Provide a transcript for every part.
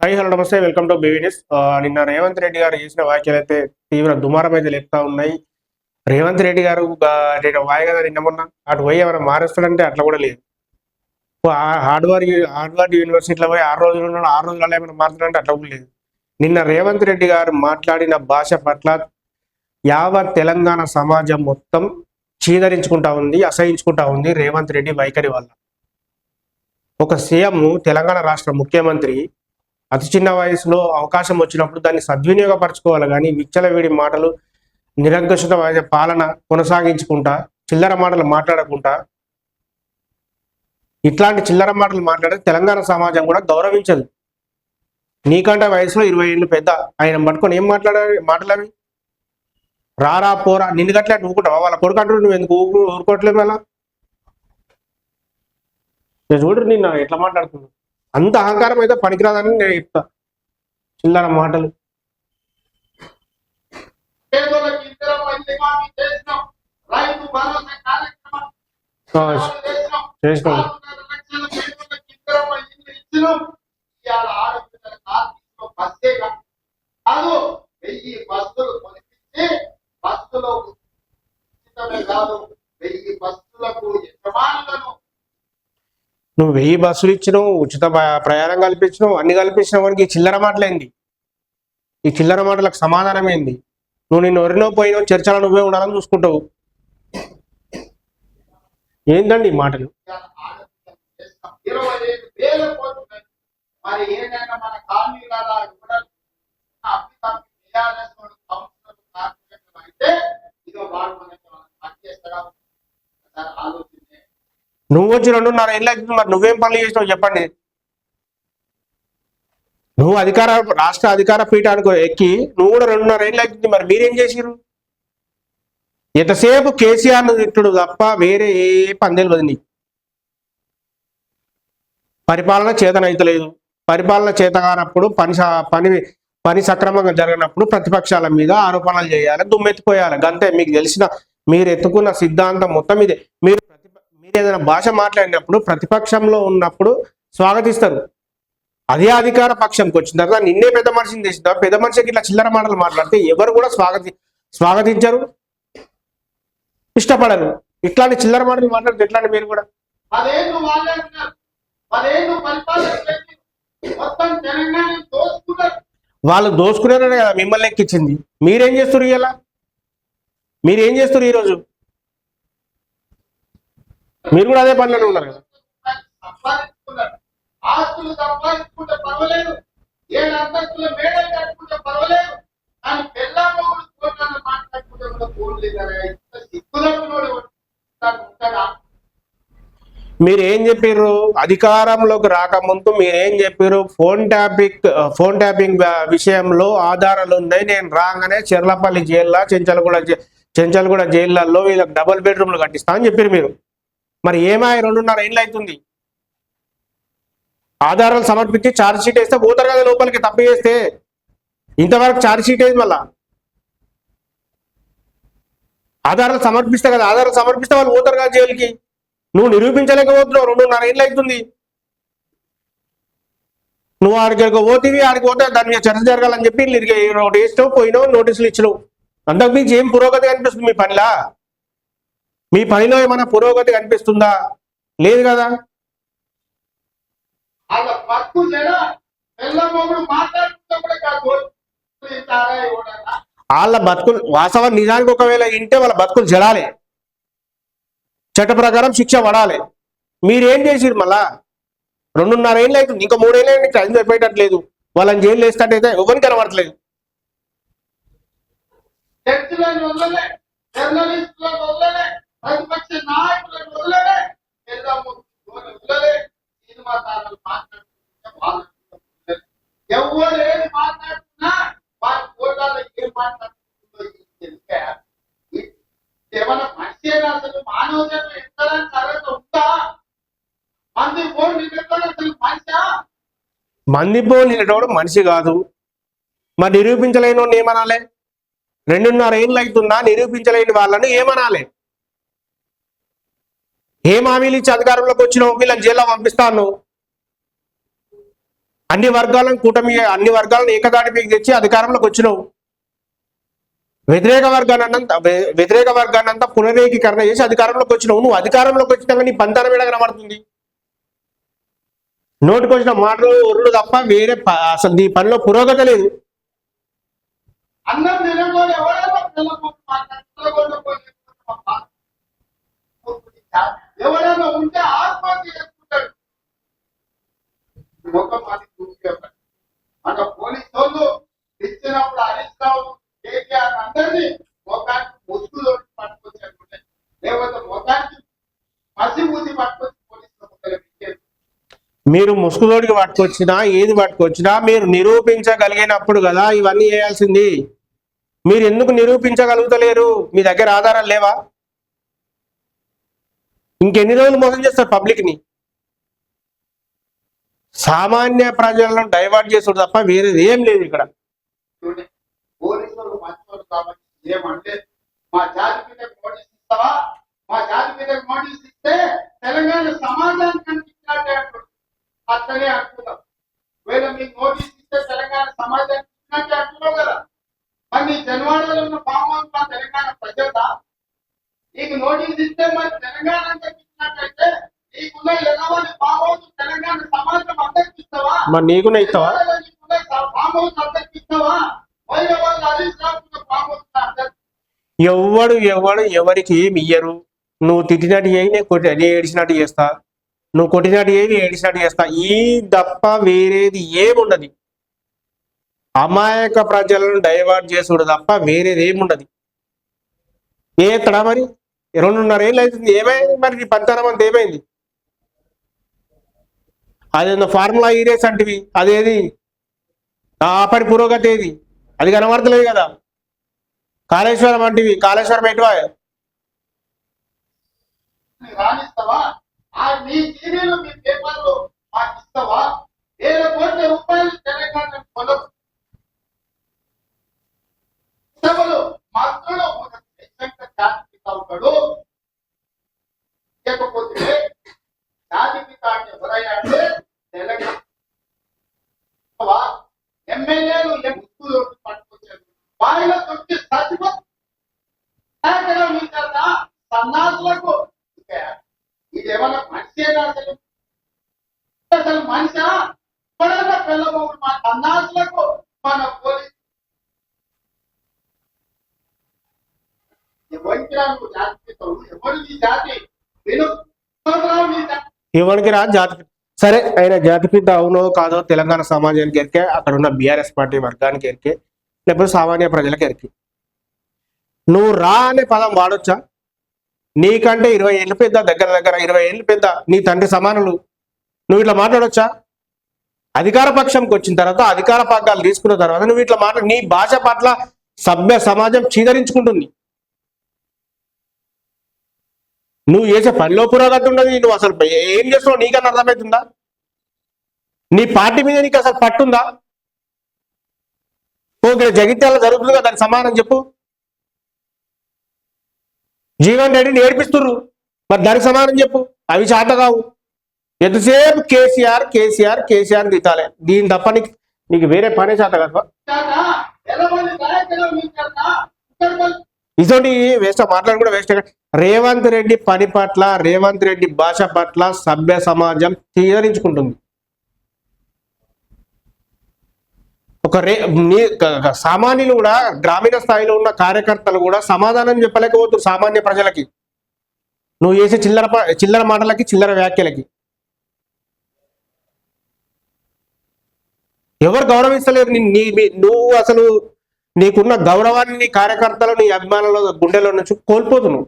High hello నమస్తే. Welcome to BV news నిన్న రేవంత్ రెడ్డి గారు చేసిన వ్యాఖ్యలు అయితే తీవ్ర దుమారం అయితే లేపుతా ఉన్నాయి. రేవంత్ రెడ్డి గారు వాయిగా నేను వాయి కదా నిన్న మొన్న. అటు పోయి ఎవరైనా మారుస్తాడంటే అట్లా కూడా లేదు. ఓ, ఆ- హార్డ్వేర్ హార్డ్వర్డ్ యూనివర్సిటీలో పోయి ఆరు రోజులు ఉన్నాడు ఆరు రోజులలో ఏమైనా మారుతాడంటే అట్లా కూడా లేదు. నిన్న రేవంత్ రెడ్డి గారు మాట్లాడిన భాష పట్ల యావత్ తెలంగాణ సమాజం మొత్తం చీదరించుకుంటా ఉంది అసహించుకుంటా ఉంది రేవంత్ రెడ్డి వైఖరి వల్ల. ఒక సీఎం తెలంగాణ రాష్ట్ర ముఖ్యమంత్రి అతి చిన్న వయసులో అవకాశం వచ్చినప్పుడు దాన్ని సద్వినియోగపరచుకోవాలి. కానీ విచ్చలవిడి మాటలు నిరంకుశత పాలన కొనసాగించుకుంటా చిల్లర మాటలు మాట్లాడకుండా ఇట్లాంటి చిల్లర మాటలు మాట్లాడితే తెలంగాణ సమాజం కూడా గౌరవించదు. నీకంటే వయసులో ఇరవై ఏళ్ళు పెద్ద ఆయన పట్టుకొని ఏం మాట్లాడాలి మాటలవి? రారా పోరా నిన్ను గట్లా ఊరుకుంటావా? వాళ్ళ కొడుకు అంటారు నువ్వు ఎందుకు ఊరు ఊరుకోవట్లేదు అలా నేను చూడు నిన్న ఎట్లా మాట్లాడుతున్నావు అంత అహంకారం అయితే పనికిరాదని నేను చెప్తా చిల్లర మాటలు చేసినాం. కాదు. వెయ్యి బస్సులు కొనిపించి బస్సులో కాదు వెయ్యి బస్సులకు యజమానులను నువ్వు వెయ్యి బస్సులు ఇచ్చినావు ఉచిత ప్ర- ప్రయాణం కల్పించినావు అన్ని కల్పించిన వానికి చిల్లర మాటలేంది? ఈ చిల్లర మాటలకు సమాధానం ఏంది నువ్వు నిన్ను ఎవరినో పోయినో చర్చలో నువ్వే ఉండాలని చూసుకుంటావు. ఏందండి ఈ మాటలు? మరి ఏంటంటే మన నువ్వు వచ్చి రెండున్నర ఏళ్ళు అవుతుంది మరి. నువ్వేం పనులు చేసినావు చెప్పండి. నువ్వు అధికార రాష్ట్ర అధికార పీఠానికి ఎక్కి నువ్వు కూడా రెండున్నర ఏళ్ళు అవుతుంది మరి. మీరేం చేసిరు ఎంతసేపు కేసీఆర్ తిట్టుడు తప్ప వేరే ఏ పందేలు వదిలి పరిపాలన చేతనైతలేదు పరిపాలన చేత కానప్పుడు పని పని పని సక్రమంగా జరగనప్పుడు ప్రతిపక్షాల మీద ఆరోపణలు చేయాలి. దుమ్మెత్తిపోయాలి. గంతే మీకు తెలిసిన మీరు ఎత్తుకున్న సిద్ధాంతం మొత్తం ఇదే. మీరు మీరు ఏదైనా భాష మాట్లాడినప్పుడు ప్రతిపక్షంలో ఉన్నప్పుడు స్వాగతిస్తారు. అదే అధికార పక్షంకి వచ్చిన తర్వాత నిన్నే పెద్ద మనిషిని చేసిన పెద్ద మనిషికి ఇట్లా చిల్లర మాటలు మాట్లాడితే ఎవరు కూడా స్వాగతి స్వాగతించరు. ఇష్టపడరు. ఇట్లాంటి చిల్లర మాటలు మాట్లాడితే ఎట్లాంటి మీరు కూడా? వాళ్ళు దోసుకునేనే కదా మిమ్మల్ని ఎక్కించింది. మీరేం చేస్తారు ఇలా మీరేం చేస్తారు ఈరోజు? మీరు కూడా అదే పనిలోనే ఉన్నారు కదా? ఆస్తులు సంపాదించుకుంటే పర్వాలేదు. ఏడు అంతస్తుల మేడలు కట్టుకుంటే పర్వాలేదు. కానీ పెళ్ళామూడు కోట్లను మాట్లాడుకుంటే కూడా మీరు ఏం చెప్పారు అధికారంలోకి రాకముందు మీరేం చెప్పారు ఫోన్ ట్యాపింగ్ ఫోన్ ట్యాపింగ్ విషయంలో ఆధారాలు ఉన్నాయి. నేను రాగానే చెర్లపల్లి జైల్లో చెంచలగూడ చెంచలగూడ జైళ్ళల్లో వీళ్ళకి డబుల్ బెడ్రూమ్లు కట్టిస్తా అని చెప్పారు మీరు. మరి ఏమాయి రెండున్నర ఏళ్ళు అవుతుంది? ఆధారాలు సమర్పించి ఛార్జ్ షీట్ వేస్తే పోతారు కదా లోపలికి తప్పు చేస్తే? ఇంతవరకు ఛార్జ్ షీట్ వేసి మళ్ళా? ఆధారాలు సమర్పిస్తే కదా ఆధారాలు సమర్పిస్తే వాళ్ళు పోతారు కదా జైలుకి. నువ్వు నిరూపించలేకపోతున్నావు రెండున్నర ఏళ్ళు అవుతుంది. నువ్వు ఆడికి పోతీవి ఆడికి పోతే దాని మీద చర్చ జరగాలని చెప్పి నీకు ఒకటి వేసినావు పోయినావు నోటీసులు ఇచ్చినావు. అంతకు మించి ఏం పురోగతి కనిపిస్తుంది మీ పనిలా? మీ పనిలో ఏమైనా పురోగతి కనిపిస్తుందా? లేదు కదా? వాళ్ళ బతుకులు వాస్తవం నిజానికి ఒకవేళ ఇంటే వాళ్ళ బతుకులు జడాలి చట్ట ప్రకారం శిక్ష పడాలి. మీరేం చేసిరు మళ్ళా? రెండున్నర ఏళ్ళు అవుతుంది ఇంకా మూడేళ్ళు అయింది టైం సరిపోయేటట్లేదు. వాళ్ళని జైలు వేస్తాటైతే ఎవరికి కనబడట్లేదు? జర్నలిస్టులను వదలలే. ప్రతిపక్ష నాయకులను వదలలే పెళ్ళము వదలలే సినిమా తారలు మాట్లాడుతుంటే ఎవరు ఏది మాట్లాడుతున్నా వారి కోటాలో ఏం మాట్లాడుతుందో ఇది తెలిసే ఏమన్నా మనిషి అసలు మానవ జన్మ ఎత్తడానికి అర్హత ఉందా మంది ఫోన్ నిలబడి అసలు మనిషా? మంది పోలినటోడు మనిషి కాదు. మరి నిరూపించలేని వాడిని ఏమనాలి? రెండున్నర ఏళ్ళు అవుతుందా? నిరూపించలేని వాళ్ళను ఏమనాలి? ఏం హామీలు ఇచ్చి అధికారంలోకి వచ్చినావు వీళ్ళని జైల్లో పంపిస్తాను. అన్ని వర్గాలను కూటమి అన్ని వర్గాలను ఏకదాటిపైకి తెచ్చి అధికారంలోకి వచ్చినావు వ్యతిరేక వర్గాన్ని వ్యతిరేక వర్గాన్ని అంతా పునరేకీకరణ చేసి అధికారంలోకి వచ్చినావు నువ్వు అధికారంలోకి వచ్చినాక నీ పంతనం మీద కనబడుతుంది? నోటికొచ్చిన మాటలు ఒరుడు తప్ప వేరే ప- అసలు నీ పనిలో పురోగతి లేదు. అన్నం మీరు ముసుగుదోడికి పట్టుకొచ్చినా ఏది పట్టుకొచ్చినా మీరు నిరూపించగలిగినప్పుడు కదా ఇవన్నీ చేయాల్సింది. మీరు ఎందుకు నిరూపించగలుగుతలేరు? మీ దగ్గర ఆధారాలు లేవా? ఇంకెన్ని రోజులు మోసం చేస్తారు పబ్లిక్ని? సామాన్య ప్రజలను డైవర్ట్ చేసుడు తప్ప వేరేది ఏం లేదు ఇక్కడ. మా తెలంగాణ సమాజానికి అట్లనే అంటున్నాం ఒకవేళ మీకు నోటీస్ ఇస్తే తెలంగాణ సమాజానికి ఇచ్చినట్టే అంటున్నావు కదా. మరి నీ జన్వాడలో ఉన్న మా తెలంగాణ ప్రజలదా నీకు నోటీస్ ఇస్తే మరి తెలంగాణ ఇచ్చినట్టయితే నీకున్న హౌస్ తెలంగాణ సమాజం అందరికి ఇస్తావా మరి నీకునే ఇస్తావా ఎవడు ఎవడు ఎవరికి ఏమి ఇయ్యరు? నువ్వు తిట్టినట్టు చేయి నేను కొట్టి ఏడిచినట్టు చేస్తా. నువ్వు కొట్టినట్టు ఏది నేను ఏడిచినట్టు చేస్తా. ఈ తప్ప వేరేది ఏముండదు? అమాయక ప్రజలను డైవర్ట్ చేసుడు తప్ప వేరేది ఏముండదు? ఏ తడా మరి? రెండున్నర ఏళ్ళు అవుతుంది ఏమైంది మరి నీ పంతనం అంత ఏమైంది? అదేందో ఫార్ములా ఈరేస్ అంటివి. అదేది? ఆ పురోగతి ఏది? అది కనబడతలేదు కదా. కాళేశ్వరం అంటివి. కాళేశ్వరం ఎటువా? రాజకీయ అంటే ఎవరయ్యా అంటే తెలంగాణ ఎమ్మెల్యేలు ముక్కులు పట్టుకొచ్చారు వాళ్ళ తొట్టి సచివ సన్నాసులకు ఇది ఏమన్నా మనిషేనా అసలు అసలు మనిషా ఎప్పుడైనా పిల్లబోడు మా సన్నాసులకు మన పోలీసు ఎవరికి రా నువ్వు జాతి ఎవరు నీ జాతి? విను ఎవరు నీ జాతి ఇవ్వడానికి రా జాతి సరే ఆయన జాతిపిత అవునో కాదో తెలంగాణ సమాజానికి ఎరికే అక్కడ ఉన్న బీఆర్ఎస్ పార్టీ వర్గానికి ఎరికే లేకపోతే సామాన్య ప్రజలకు ఎరికే. నువ్వు రా అనే పదం వాడొచ్చా? నీకంటే ఇరవై ఏళ్ళు పెద్ద దగ్గర దగ్గర ఇరవై ఏళ్ళు పెద్ద నీ తండ్రి సమానులు. నువ్వు ఇట్లా మాట్లాడొచ్చా? అధికార పక్షంకి వచ్చిన తర్వాత అధికార పగ్గాలు తీసుకున్న తర్వాత నువ్వు ఇట్లా మాట్లా నీ భాష పట్ల సభ్య సమాజం చీదరించుకుంటుంది. నువ్వు చేసే పనిలో పురోగతి ఉండదు నువ్వు అసలు ఏం చేస్తున్నావు? నీకన్నా అర్థమవుతుందా? నీ పార్టీ మీద నీకు అసలు పట్టుందా? ఓకే జగిత్యాల జరుగుతుందిగా దానికి సమానం చెప్పు. జీవన్ రెడ్డిని ఏడిపిస్తుర్రు మరి దానికి సమానం చెప్పు. అవి చేత కావు. ఎంతసేపు కేసీఆర్ కేసీఆర్ కేసీఆర్ తిట్టాలి. దీని తప్ప నీకు నీకు వేరే పనే చేత కదా. చేత వేస్ట్ మాట్లాడి కూడా వేస్ట్ రేవంత్ రెడ్డి పని పట్ల రేవంత్ రెడ్డి భాష పట్ల సభ్య సమాజం తీరించుకుంటుంది ఒక రే సామాన్యులు కూడా గ్రామీణ స్థాయిలో ఉన్న కార్యకర్తలు కూడా సమాధానం చెప్పలేకపోతున్నారు సామాన్య ప్రజలకి. నువ్వు చేసే చిల్లర చిల్లర మాటలకి చిల్లర వ్యాఖ్యలకి. ఎవరు గౌరవిస్తలేరు నీ- నీ మీ- నువ్వు అసలు నీకున్న గౌరవాన్ని నీ కార్యకర్తలు నీ అభిమానుల గుండెలో నుంచి కోల్పోతున్నావు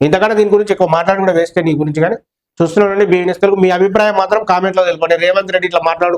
ఇంతకన్నా దీని గురించి ఎక్కువ మాట్లాడి కూడా వేస్తే నీ గురించి కానీ చూస్తున్నానండి బిజినెస్ మీ అభిప్రాయం మాత్రం కామెంట్లో తెలుపండి. రేవంత్ రెడ్డి ఇట్లా మాట్లాడు